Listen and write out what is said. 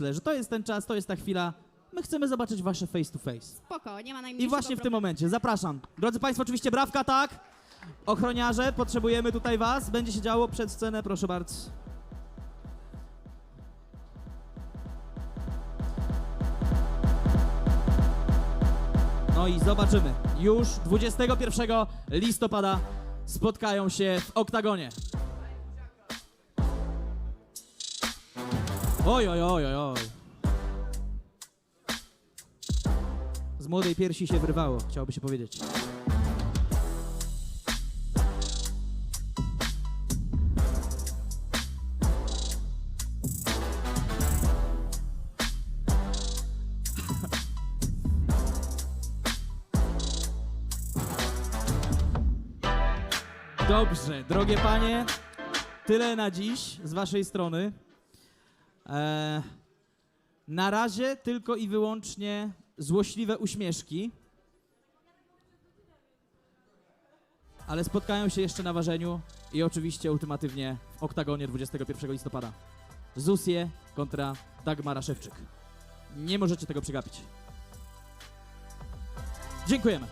myślę, że to jest ten czas, to jest ta chwila. My chcemy zobaczyć wasze face to face. Spoko, nie ma najmniejszego I właśnie w tym problemu. momencie zapraszam. Drodzy Państwo, oczywiście brawka, tak? Ochroniarze, potrzebujemy tutaj Was. Będzie się działo przed scenę, proszę bardzo. No i zobaczymy. Już 21 listopada spotkają się w oktagonie. Oj, oj, oj, oj, oj. Z młodej piersi się wyrwało, chciałoby się powiedzieć. Dobrze, drogie panie, tyle na dziś z waszej strony. Eee, na razie tylko i wyłącznie złośliwe uśmieszki. Ale spotkają się jeszcze na ważeniu i oczywiście ultimatywnie w oktagonie 21 listopada. Zusie kontra Dagmara Szewczyk. Nie możecie tego przegapić. Dziękujemy.